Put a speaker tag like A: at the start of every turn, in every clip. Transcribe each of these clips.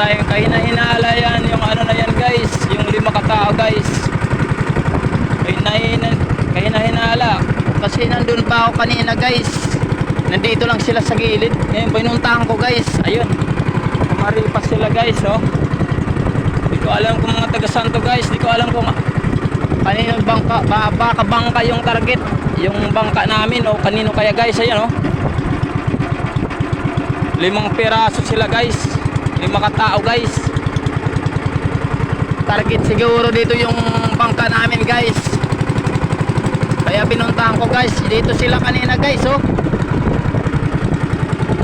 A: tayo. Kahina-hinala yan yung ano na yan guys yung lima katao guys. Kahina-hina kahina-hinala kasi nandun pa ako kanina guys. Nandito lang sila sa gilid. Ngayon pinuntahan ko guys. Ayun. Kumaripas sila guys oh. Di ko alam kung mga taga guys. Di ko alam kung kanino bangka ba, baka bangka yung target. Yung bangka namin o kanino kaya guys? Ayun oh. Limang piraso sila guys lima katao guys. Target siguro dito yung bangka namin guys. Kaya pinuntahan ko guys. Dito sila kanina guys oh.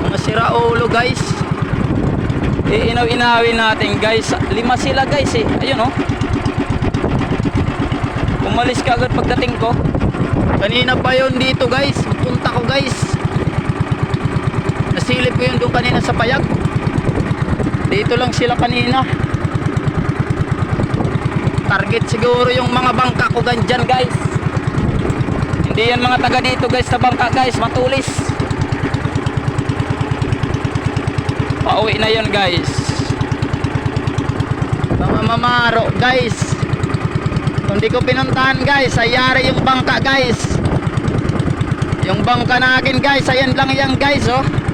A: Mga siraulo guys. Iinaw-inawin natin guys. Lima sila guys eh. Ayun oh. Umalis ka agad pagdating ko. Kanina pa yun dito guys. Punta ko guys. Nasilip ko yun doon kanina sa payag dito lang sila kanina. Target siguro yung mga bangka ko ganyan guys. Hindi yan mga taga dito guys sa bangka guys. Matulis. Pauwi na yun guys. Mga mamaro guys. Kung di ko pinuntahan guys ayari yung bangka guys. Yung bangka natin guys ayan lang yan guys oh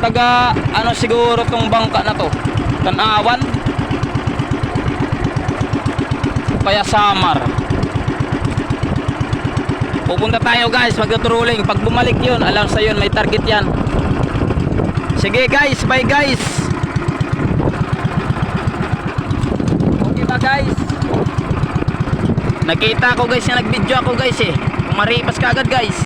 A: taga ano siguro tong bangka na to? Tanawan? Kaya samar pupunta tayo guys magtuturuling pag bumalik yun alam sa yun may target yan. Sige guys bye guys. Okay ba guys? Nakita ko guys yung nag video ako guys eh. Kumaripas ka guys